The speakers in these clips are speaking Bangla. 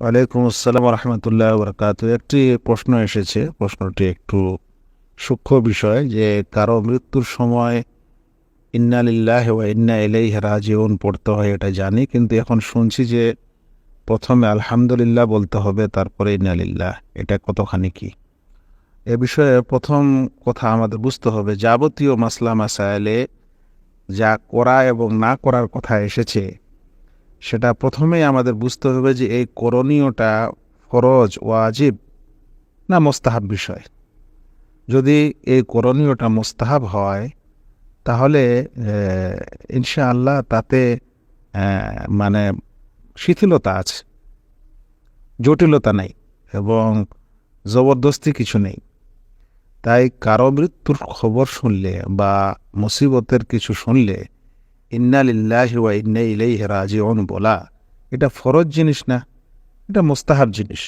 ওয়ালাইকুম আসসালাম রহমতুল্লাহ বরকাত একটি প্রশ্ন এসেছে, প্রশ্নটি একটু সূক্ষ্ম বিষয় যে, কারও মৃত্যুর সময় ইন্নালিল্লাহ ওয়া ইন্না এলেই রাজিউন পড়তে হয় এটা জানি, কিন্তু এখন শুনছি যে প্রথমে আলহামদুলিল্লাহ বলতে হবে, তারপরে ইন্নালিল্লাহ এটা কতখানি কি? এ বিষয়ে প্রথম কথা আমাদের বুঝতে হবে, যাবতীয় মাসলা মাসাইলে যা করা এবং না করার কথা এসেছে সেটা প্রথমেই আমাদের বুঝতে হবে যে এই করণীয়টা ফরজ, ওয়াজিব না মোস্তাহাব বিষয়? যদি এই করণীয়টা মোস্তাহাব হয়, তাহলে ইনশাআল্লাহ তাতে মানে শিথিলতা আছে, জটিলতা নেই এবং জবরদস্তি কিছু নেই। তাই কারও মৃত্যুর খবর শুনলে বা মুসিবতের কিছু শুনলে ইন্না লিল্লাহি ওয়া ইন্না রাজিউন বলা। এটা ফরজ জিনিস না, এটা মোস্তাহাব জিনিস।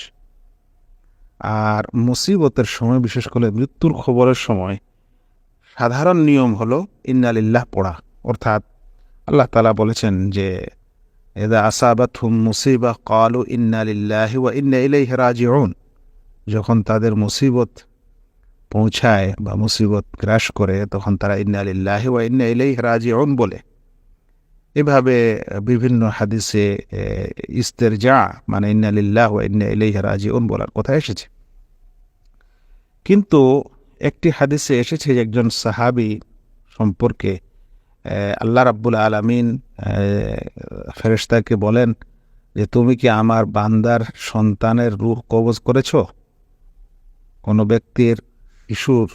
আর মুসিবতের সময়, বিশেষ করে মৃত্যুর খবরের সময়, সাধারণ নিয়ম হলো ইন্না লিল্লাহ পড়া। অর্থাৎ আল্লাহ তালা বলেছেন যে এদা আসাবাত হুম মুসিবা কালু ইন্না লিল্লাহি ওয়া ইন্না ইলাইহি রাজিউন যখন তাদের মুসিবত পৌঁছায় বা মুসিবত গ্রাস করে, তখন তারা ইন্না লিল্লাহি ওয়া ইন্না ইলাইহি বলে। এভাবে বিভিন্ন হাদিসে ইস্তের যা মানে ইন্নালিল্লাহ ইন্না ইলাইহি রাজিউন বলার কথা এসেছে। কিন্তু একটি হাদিসে এসেছে যে একজন সাহাবী সম্পর্কে আল্লাহ রাব্বুল আলামিন ফেরেশতাকে বলেন যে, তুমি কি আমার বান্দার সন্তানের রূহ কবজ করেছ? কোনো ব্যক্তির শিশুর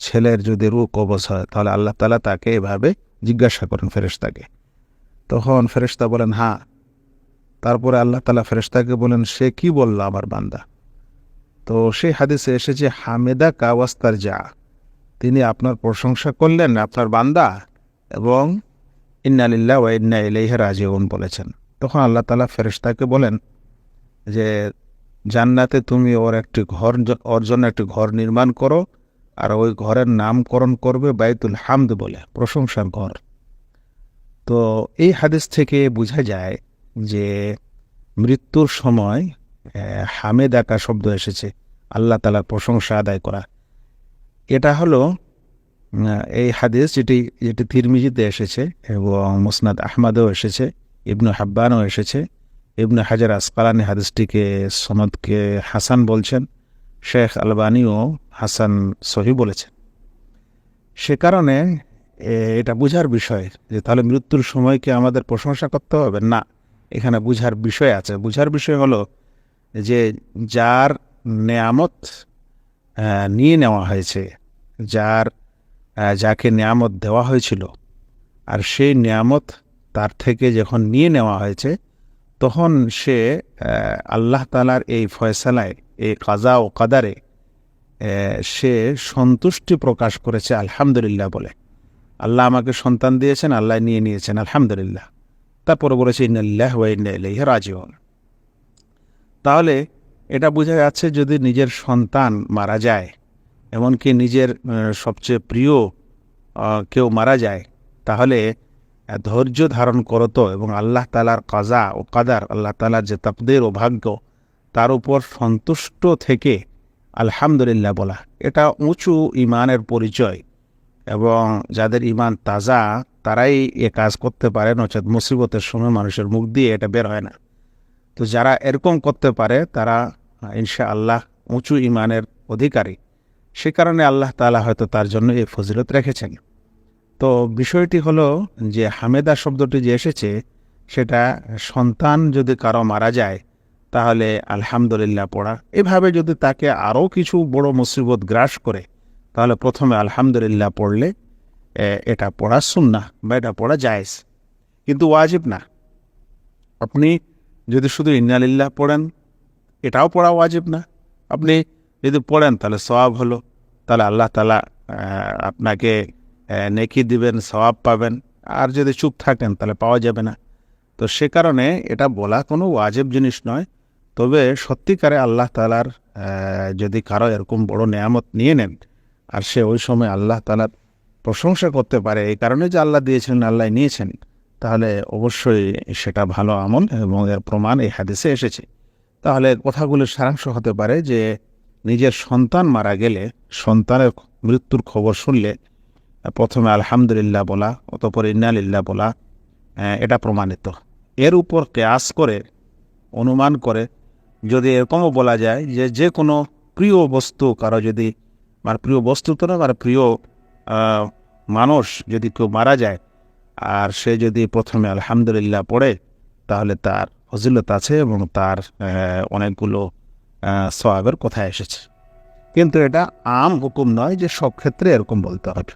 ছেলের যদি রূহ কবজ হয়, তাহলে আল্লাহ তালা তাকে এভাবে জিজ্ঞাসা করেন ফেরেশতাকে। তখন ফেরেশতা বলেন হ্যাঁ তারপরে আল্লাহ তালা ফেরেশতাকে বলেন, সে কি বলল আমার বান্দা? তো সেই হাদিসে এসেছে হামেদা কাওয়াস্তার যা তিনি আপনার প্রশংসা করলেন, আপনার বান্দা, এবং ইন্নালিল্লাহ ওয়া ইন্না ইলাইহি রাজিউন বলেছেন। তখন আল্লাহ তালা ফেরেশতাকে বলেন যে, জান্নাতে তুমি ওর একটি ঘর ওর জন্য একটি ঘর নির্মাণ করো, আর ওই ঘরের নামকরণ করবে বাইতুল হামদ বলে, প্রশংসার ঘর। তো এই হাদিস থেকে বোঝা যায় যে মৃত্যুর সময় হামেদ আকা শব্দ এসেছে, আল্লাহ তালার প্রশংসা আদায় করা। এটা হলো এই হাদিস যেটি যেটি তিরমিজিতে এসেছে এবং মুসনাদ আহমদেও এসেছে, ইবনু হাব্বানও এসেছে। ইবনু হাজার আসকালানি হাদিসটিকে সনদকে হাসান বলছেন, শেখ আলবানিও হাসান সহি বলেছেন। সে কারণে এটা বুঝার বিষয় যে তাহলে মৃত্যুর সময়কে আমাদের প্রশংসা করতে হবে? না, এখানে বুঝার বিষয় আছে। বুঝার বিষয় হলো যে যার নেয়ামত নিয়ে নেওয়া হয়েছে, যার যাকে নেয়ামত দেওয়া হয়েছিল, আর সেই নেয়ামত তার থেকে যখন নিয়ে নেওয়া হয়েছে, তখন সে আল্লাহ তালার এই ফয়সালায়, এই কাজা ও কাদারে সে সন্তুষ্টি প্রকাশ করেছে, আলহামদুলিল্লাহ বলে। আল্লাহ আমাকে সন্তান দিয়েছেন, আল্লাহ নিয়ে নিয়েছেন, আলহামদুলিল্লাহ। তারপরে বলেছে, ইন্নাল্লাহ ওয়া ইন্না ইলাইহি রাজিউন। তাহলে এটা বোঝা যাচ্ছে যদি নিজের সন্তান মারা যায়, এমনকি নিজের সবচেয়ে প্রিয় কেউ মারা যায়, তাহলে ধৈর্য ধারণ করতো এবং আল্লাহ তালার কাজা ও কাদার, আল্লাহ তালার যে তাকদের ও ভাগ্য, তার উপর সন্তুষ্ট থেকে আলহামদুলিল্লাহ বলা। এটা উঁচু ইমানের পরিচয়। এবং যাদের ইমান তাজা, তারাই এ কাজ করতে পারে নচেত মুসিবতের সময় মানুষের মুখ দিয়ে এটা বের হয় না। তো যারা এরকম করতে পারে, তারা ইনশা আল্লাহ উঁচু ইমানের অধিকারী। সে কারণে আল্লাহ তালা হয়তো তার জন্য এই ফজিলত রেখেছেন। তো বিষয়টি হলো যে, হামেদা শব্দটি যে এসেছে, সেটা সন্তান যদি কারও মারা যায়, তাহলে আলহামদুলিল্লাহ পড়া। এভাবে যদি তাকে আরও কিছু বড় মুসিবত গ্রাস করে তাহলে প্রথমে আলহামদুলিল্লাহ পড়লে এটা পড়া সুন্না বা এটা পড়া জায়েজ। কিন্তু ওয়াজিব না। আপনি যদি শুধু ইন্নালিল্লাহ পড়েন, এটাও পড়া ওয়াজিব না। আপনি যদি পড়েন, তাহলে সওয়াব হলো। তাহলে আল্লাহ তালা আপনাকে নেকি দিবেন, সওয়াব পাবেন। আর যদি চুপ থাকেন, তাহলে পাওয়া যাবে না। তো সে কারণে এটা বলা কোনো ওয়াজিব জিনিস নয়। তবে সত্যিকারে আল্লাহ তালার যদি কারও এরকম বড় নেয়ামত নিয়ে নেন আর সে ওই সময় আল্লাহ তালার প্রশংসা করতে পারে। এই কারণে যে আল্লাহ দিয়েছেন, আল্লাহ নিয়েছেন, তাহলে অবশ্যই সেটা ভালো আমল এবং এর প্রমাণ এই হাদিসে এসেছে। তাহলে কথাগুলোর সারাংশ হতে পারে যে, নিজের সন্তান মারা গেলে, সন্তানের মৃত্যুর খবর শুনলে, প্রথমে আলহামদুলিল্লাহ বলা, অতপর ইন্নালিল্লাহ বলা এটা প্রমাণিত। এর উপর কেয়াস করে, অনুমান করে, যদি এরকমও বলা যায় যে যে কোনো প্রিয় বস্তু কারও যদি মানে প্রিয় বস্তু তো না আমার প্রিয় মানুষ যদি কেউ মারা যায় আর সে যদি প্রথমে আলহামদুলিল্লাহ পড়ে, তাহলে তার ফজিলত আছে এবং তার অনেকগুলো সবাবের কথা এসেছে। কিন্তু এটা আম হুকুম নয় যে সব ক্ষেত্রে এরকম বলতে হবে।